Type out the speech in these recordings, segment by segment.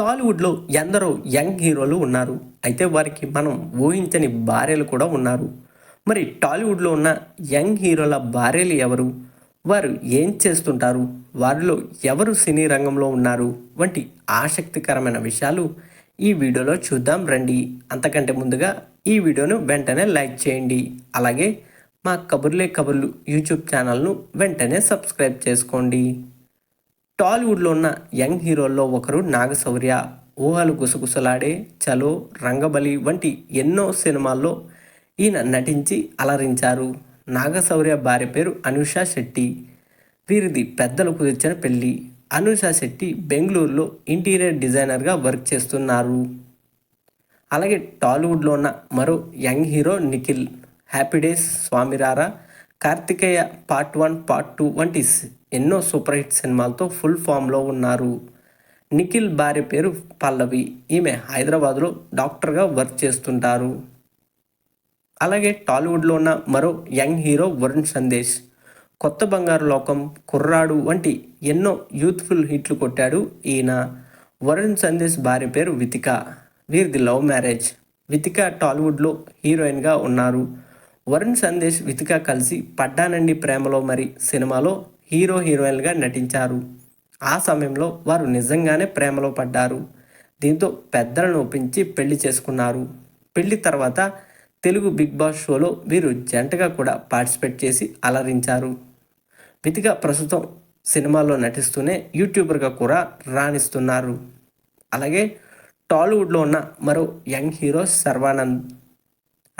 టాలీవుడ్లో ఎందరో యంగ్ హీరోలు ఉన్నారు. అయితే వారికి మనం ఊహించని భార్యలు కూడా ఉన్నారు. మరి టాలీవుడ్లో ఉన్న యంగ్ హీరోల భార్యలు ఎవరు? వారు ఏం చేస్తుంటారు? వారిలో ఎవరు సినీ రంగంలో ఉన్నారు? వంటి ఆసక్తికరమైన విషయాలు ఈ వీడియోలో చూద్దాం రండి. అంతకంటే ముందుగా ఈ వీడియోను వెంటనే లైక్ చేయండి. అలాగే మా కబుర్లే కబుర్లు యూట్యూబ్ ఛానల్ను వెంటనే సబ్స్క్రైబ్ చేసుకోండి. టాలీవుడ్లో ఉన్న యంగ్ హీరోల్లో ఒకరు నాగశౌర్య. ఊహలు గుసగుసలాడే చలో రంగబలి వంటి ఎన్నో సినిమాల్లో ఈయన నటించి అలరించారు. నాగశౌర్య భార్య పేరు అనుష శెట్టి. వీరిది పెద్దలు కుదిర్చిన పెళ్ళి అనుష శెట్టి బెంగళూరులో ఇంటీరియర్ డిజైనర్గా వర్క్ చేస్తున్నారు. అలాగే టాలీవుడ్లో ఉన్న మరో young hero Nikhil. Happy days Swamy Ra Ra Karthikeya part one part two వంటి ఎన్నో సూపర్ హిట్ సినిమాలతో ఫుల్ ఫామ్లో ఉన్నారు. నిఖిల్ భార్య పేరు పల్లవి. ఈమె హైదరాబాద్లో డాక్టర్గా వర్క్ చేస్తుంటారు. అలాగే టాలీవుడ్లో ఉన్న మరో యంగ్ హీరో వరుణ్ సందేశ్. కొత్త బంగారు లోకం కుర్రాడు వంటి ఎన్నో యూత్ఫుల్ హిట్లు కొట్టాడు ఈయన. వరుణ్ సందేశ్ భార్య పేరు వితిక. వీరిది లవ్ మ్యారేజ్. వితిక టాలీవుడ్లో హీరోయిన్గా ఉన్నారు. వరుణ్ సందేశ్ వితిక కలిసి పడ్డానండి ప్రేమలో మరి సినిమాలో హీరో హీరోయిన్గా నటించారు. ఆ సమయంలో వారు నిజంగానే ప్రేమలో పడ్డారు. దీంతో పెద్దలను ఒప్పించి పెళ్ళి చేసుకున్నారు. పెళ్ళి తర్వాత తెలుగు బిగ్ బాస్ షోలో వీరు జంటగా కూడా పార్టిసిపేట్ చేసి అలరించారు. వితిక ప్రస్తుతం సినిమాల్లో నటిస్తూనే యూట్యూబర్గా కూడా రాణిస్తున్నారు. అలాగే టాలీవుడ్లో ఉన్న మరో young hero Sharwanand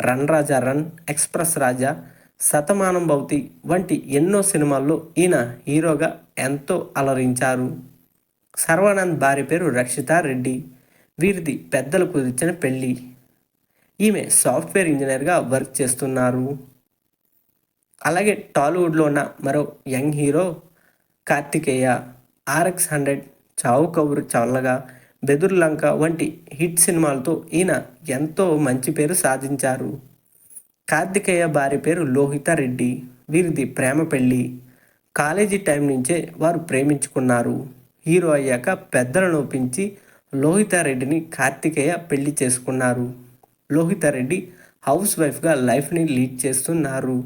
run Raja run express Raja Shatamanam Bhavati వంటి ఎన్నో సినిమాల్లో ఈయన హీరోగా ఎంతో అలరించారు. సర్వానంద్ భార్య పేరు రక్షితా రెడ్డి వీరిది పెద్దలు కుదిర్చిన పెళ్ళి. ఈమె సాఫ్ట్వేర్ ఇంజనీర్గా వర్క్ చేస్తున్నారు. అలాగే టాలీవుడ్లో ఉన్న మరో young hero Kartikeya RX hundred Chaavu Kaburu Challaga Bedurulanka వంటి హిట్ సినిమాలతో ఈయన ఎంతో మంచి పేరు సాధించారు. కార్తికేయ భార్య పేరు లోహిత రెడ్డి. వీరిది ప్రేమ పెళ్ళి. కాలేజీ టైం నుంచే వారు ప్రేమించుకున్నారు. హీరో అయ్యాక పెద్దలను ఒప్పించి లోహిత రెడ్డిని కార్తికేయ పెళ్ళి చేసుకున్నారు. లోహిత రెడ్డి హౌస్ వైఫ్గా లైఫ్ని లీడ్ చేస్తున్నారు.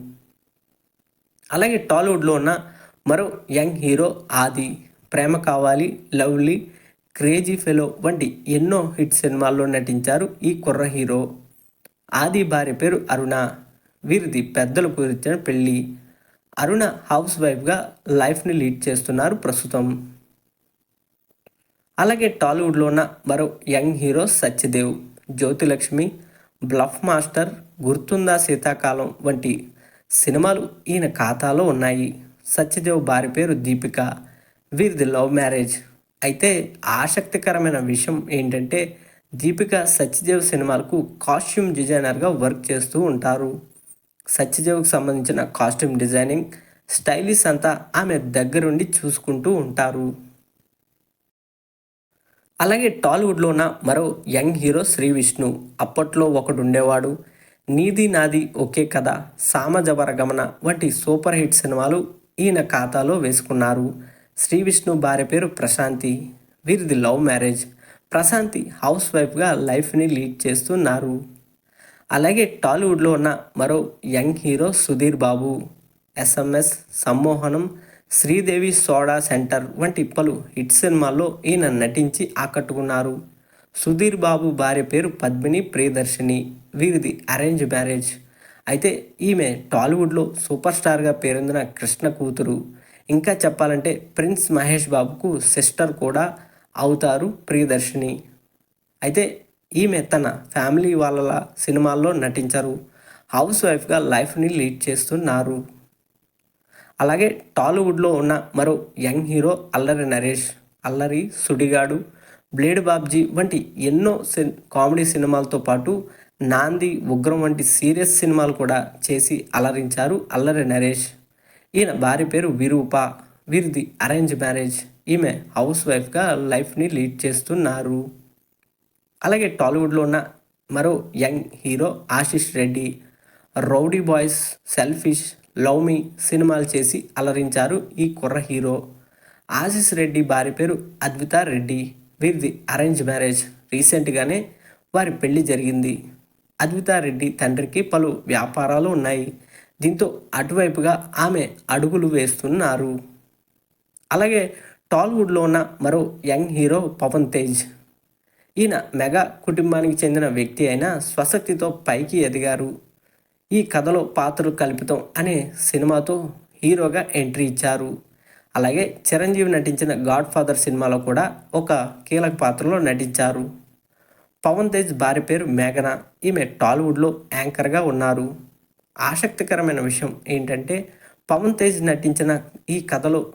అలాగే టాలీవుడ్లో ఉన్న మరో యంగ్ హీరో ఆది. ప్రేమ కావాలి లవ్లీ క్రేజీ ఫెలో వంటి ఎన్నో హిట్ సినిమాల్లో నటించారు ఈ కుర్ర హీరో. ఆది భార్య పేరు అరుణ. వీరిది పెద్దలు కుదిర్చిన పెళ్ళి. అరుణ హౌస్ వైఫ్గా లైఫ్ని లీడ్ చేస్తున్నారు ప్రస్తుతం. అలాగే టాలీవుడ్లో ఉన్న మరో young hero Satyadev Jyothilakshmi bluff master Gurthunda Seethakalam వంటి సినిమాలు ఈయన ఖాతాలో ఉన్నాయి. సత్యదేవ్ భార్య పేరు దీపిక. వీరిది love marriage. అయితే ఆసక్తికరమైన విషయం ఏంటంటే దీపిక సత్యదేవ్ సినిమాలకు కాస్ట్యూమ్ డిజైనర్గా వర్క్ చేస్తూ ఉంటారు. సత్యదేవ్కి సంబంధించిన కాస్ట్యూమ్ డిజైనింగ్ స్టైలిష్ అంతా ఆమె దగ్గరుండి చూసుకుంటూ ఉంటారు. అలాగే టాలీవుడ్లో ఉన్న మరో యంగ్ హీరో శ్రీ విష్ణు అప్పట్లో ఒకడు ఉండేవాడు నీది నాది ఒకే కథ సామజవర గమన వంటి సూపర్ హిట్ సినిమాలు ఈయన ఖాతాలో వేసుకున్నారు. శ్రీ విష్ణు భార్య పేరు ప్రశాంతి వీరిది లవ్ మ్యారేజ్. ప్రశాంతి హౌస్ వైఫ్గా లైఫ్ని లీడ్ చేస్తున్నారు. అలాగే టాలీవుడ్లో ఉన్న మరో young hero Sudheer Babu SMS Sammohanam Sridevi soda centre వంటి పలు హిట్ సినిమాల్లో ఈయన నటించి ఆకట్టుకున్నారు. సుధీర్ బాబు భార్య పేరు పద్మిని ప్రియదర్శిని వీరిది అరేంజ్ మ్యారేజ్. అయితే ఈమె టాలీవుడ్లో సూపర్ స్టార్గా పేరొందిన కృష్ణ కూతురు. ఇంకా చెప్పాలంటే ప్రిన్స్ మహేష్ బాబుకు సిస్టర్ కూడా అవుతారు ప్రియదర్శిని. అయితే ఈమె తన ఫ్యామిలీ వాళ్ళ సినిమాల్లో నటించరు. హౌస్ వైఫ్గా లైఫ్ని లీడ్ చేస్తున్నారు. అలాగే టాలీవుడ్లో ఉన్న మరో యంగ్ హీరో అల్లరి నరేష్ అల్లరి సుడిగాడు బ్లేడ్ బాబ్జీ వంటి ఎన్నో సిన్ కామెడీ సినిమాలతో పాటు నాంది ఉగ్రం వంటి సీరియస్ సినిమాలు కూడా చేసి అలరించారు అల్లరి నరేష్. ఈయన భార్య పేరు విరూప. వీరిది అరేంజ్ మ్యారేజ్ ఈమె హౌస్ వైఫ్గా లైఫ్ని లీడ్ చేస్తున్నారు. అలాగే టాలీవుడ్లో ఉన్న మరో young hero Ashish Reddy rowdy boys selfish love me సినిమాలు చేసి అలరించారు ఈ కుర్ర హీరో. ఆశిష్ రెడ్డి భార్య పేరు అద్విత రెడ్డి. వీరిది అరేంజ్ మ్యారేజ్ రీసెంట్గానే వారి పెళ్ళి జరిగింది. అద్వితారెడ్డి తండ్రికి పలు వ్యాపారాలు ఉన్నాయి. దీంతో అటువైపుగా ఆమె అడుగులు వేస్తున్నారు. అలాగే టాలీవుడ్లో ఉన్న మరో యంగ్ హీరో పవన్ తేజ్. ఈయన మెగా కుటుంబానికి చెందిన వ్యక్తి అయినా స్వశక్తితో పైకి ఎదిగారు. ఈ కథలో పాత్రలు కల్పితం అనే సినిమాతో హీరోగా ఎంట్రీ ఇచ్చారు. అలాగే చిరంజీవి నటించిన గాడ్ ఫాదర్ సినిమాలో కూడా ఒక కీలక పాత్రలో నటించారు. పవన్ తేజ్ భార్య పేరు మేఘన. ఈమె టాలీవుడ్లో యాంకర్గా ఉన్నారు. ఆసక్తికరమైన విషయం ఏంటంటే పవన్ తేజ్ నటించిన ఈ కథలో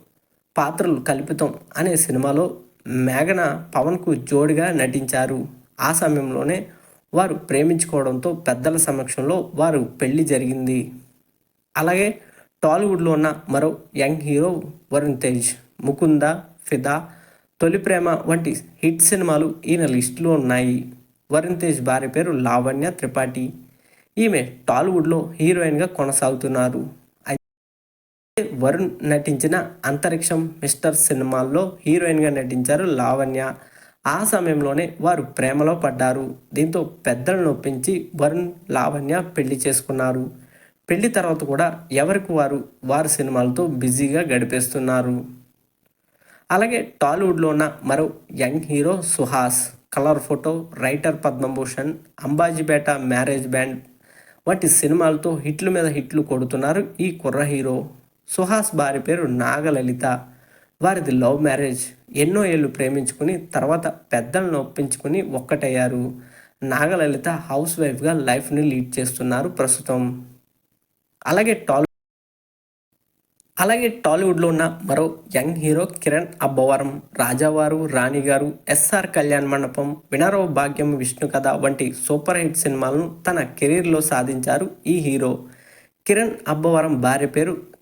పాత్రలు కల్పితం అనే సినిమాలో మేఘన పవన్కు జోడిగా నటించారు. ఆ సమయంలోనే వారు ప్రేమించుకోవడంతో పెద్దల సమక్షంలో వారు పెళ్ళి జరిగింది. అలాగే టాలీవుడ్లో ఉన్న మరో యంగ్ హీరో వరుణ్ తేజ్ ముకుంద ఫిదా తొలి ప్రేమ వంటి హిట్ సినిమాలు ఈయన లిస్టులో ఉన్నాయి. వరుణ్ తేజ్ భార్య పేరు లావణ్య త్రిపాఠి. ఈమె టాలీవుడ్లో హీరోయిన్గా కొనసాగుతున్నారు. వరుణ్ నటించిన అంతరిక్షం మిస్టర్ సినిమాల్లో హీరోయిన్గా నటించారు లావణ్య. ఆ సమయంలోనే వారు ప్రేమలో పడ్డారు. దీంతో పెద్దలను ఒప్పించి వరుణ్ లావణ్య పెళ్ళి చేసుకున్నారు. పెళ్ళి తర్వాత కూడా ఎవరికి వారు వారి సినిమాలతో బిజీగా గడిపేస్తున్నారు. అలాగే టాలీవుడ్లో ఉన్న మరో young hero Suhas colour photo writer Padmabhushan Ambajipeta marriage band వంటి సినిమాలతో హిట్ల మీద హిట్లు కొడుతున్నారు ఈ కుర్ర హీరో. సుహాస్ భార్య పేరు నాగలలిత. వారిది లవ్ మ్యారేజ్. ఎన్నో ఏళ్ళు ప్రేమించుకుని తర్వాత పెద్దలను ఒప్పించుకుని ఒక్కటయ్యారు. నాగలలిత హౌస్ వైఫ్గా లైఫ్ని లీడ్ చేస్తున్నారు ప్రస్తుతం. అలాగే టాల్ అలాగే టాలీవుడ్లో ఉన్న మరో యంగ్ హీరో కిరణ్ అబ్బవరం. రాజావారు రాణిగారు ఎస్ఆర్ కళ్యాణ్ మండపం వినరవ భాగ్యం విష్ణు కథ వంటి సూపర్ హిట్ సినిమాలను తన కెరీర్లో సాధించారు ఈ హీరో. కిరణ్ అబ్బవరం భార్య పేరు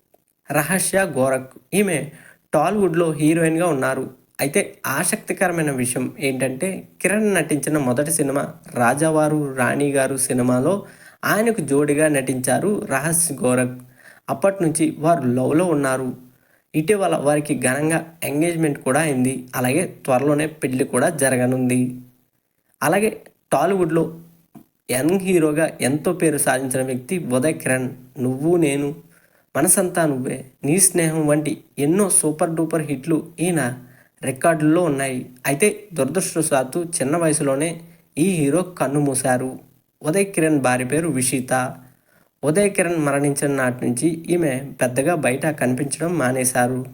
రహస్య గోరక్. ఈమె టాలీవుడ్లో హీరోయిన్గా ఉన్నారు. అయితే ఆసక్తికరమైన విషయం ఏంటంటే కిరణ్ నటించిన మొదటి సినిమా రాజావారు రాణిగారు సినిమాలో ఆయనకు జోడిగా నటించారు రహస్య గోరక్. అప్పటి నుంచి వారు లవ్లో ఉన్నారు. ఇటీవల వారికి ఘనంగా ఎంగేజ్మెంట్ కూడా అయింది. అలాగే త్వరలోనే పెళ్ళి కూడా జరగనుంది. అలాగే టాలీవుడ్లో యంగ్ హీరోగా ఎంతో పేరు సాధించిన వ్యక్తి ఉదయ్ కిరణ్. నువ్వు నేను మనసంతా నువ్వే. నీ స్నేహం వంటి ఎన్నో సూపర్ డూపర్ హిట్లు ఈయన రికార్డుల్లో ఉన్నాయి. అయితే దురదృష్టవశాత్తు చిన్న వయసులోనే ఈ హీరో కన్ను మూశారు. ఉదయ్ కిరణ్ భార్య పేరు విషిత. ఉదయ్ కిరణ్ మరణించిన నాటి నుంచి ఈమె పెద్దగా బయట కనిపించడం మానేశారు.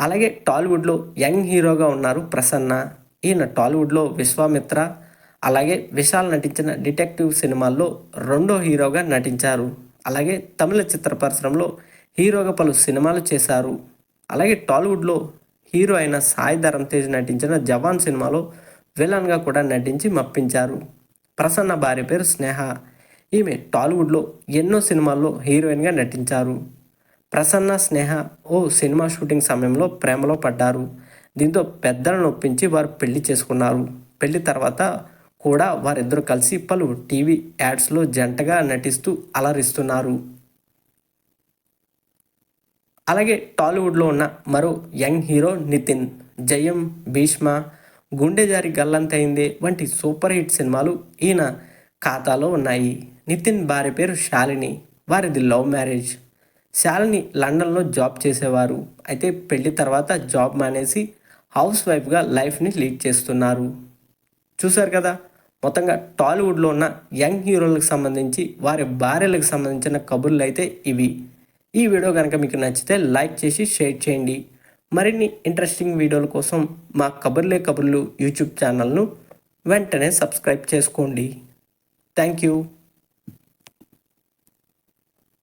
అలాగే టాలీవుడ్లో యంగ్ హీరోగా ఉన్నారు ప్రసన్న. ఈయన టాలీవుడ్లో విశ్వామిత్ర. అలాగే విశాల్ నటించిన డిటెక్టివ్ సినిమాల్లో రెండో హీరోగా నటించారు. అలాగే తమిళ చిత్ర పరిశ్రమలో హీరోగా పలు సినిమాలు చేశారు. అలాగే టాలీవుడ్లో హీరో అయిన సాయి ధరమ్ తేజ్ నటించిన జవాన్ సినిమాలో విలన్గా కూడా నటించి మప్పించారు. ప్రసన్న భార్య పేరు స్నేహ. ఈమె టాలీవుడ్లో ఎన్నో సినిమాల్లో హీరోయిన్గా నటించారు. ప్రసన్న స్నేహ ఓ సినిమా షూటింగ్ సమయంలో ప్రేమలో పడ్డారు. దీంతో పెద్దలను ఒప్పించి వారు పెళ్ళి చేసుకున్నారు. పెళ్ళి తర్వాత కూడా వారిద్దరూ కలిసి పలు టీవీ యాడ్స్లో జంటగా నటిస్తూ అలరిస్తున్నారు. అలాగే టాలీవుడ్లో ఉన్న మరో యంగ్ హీరో నితిన్ జయం భీష్మ గుండె జారి గల్లంతైందే వంటి సూపర్ హిట్ సినిమాలు ఈయన ఖాతాలో ఉన్నాయి. నితిన్ భార్య పేరు శాలిని వారిది లవ్ మ్యారేజ్. శాలిని లండన్లో జాబ్ చేసేవారు. అయితే పెళ్ళి తర్వాత జాబ్ మానేసి హౌస్ వైఫ్గా లైఫ్ని లీడ్ చేస్తున్నారు. చూశారు కదా? మొత్తంగా టాలీవుడ్లో ఉన్న యంగ్ హీరోలకు సంబంధించి వారి భార్యలకు సంబంధించిన కబుర్లు అయితే ఇవి. ఈ వీడియో కనుక మీకు నచ్చితే లైక్ చేసి షేర్ చేయండి. మరిన్ని ఇంట్రెస్టింగ్ వీడియోల కోసం మా కబుర్లే కబుర్లు యూట్యూబ్ ఛానల్ను వెంటనే సబ్స్క్రైబ్ చేసుకోండి. Thank you.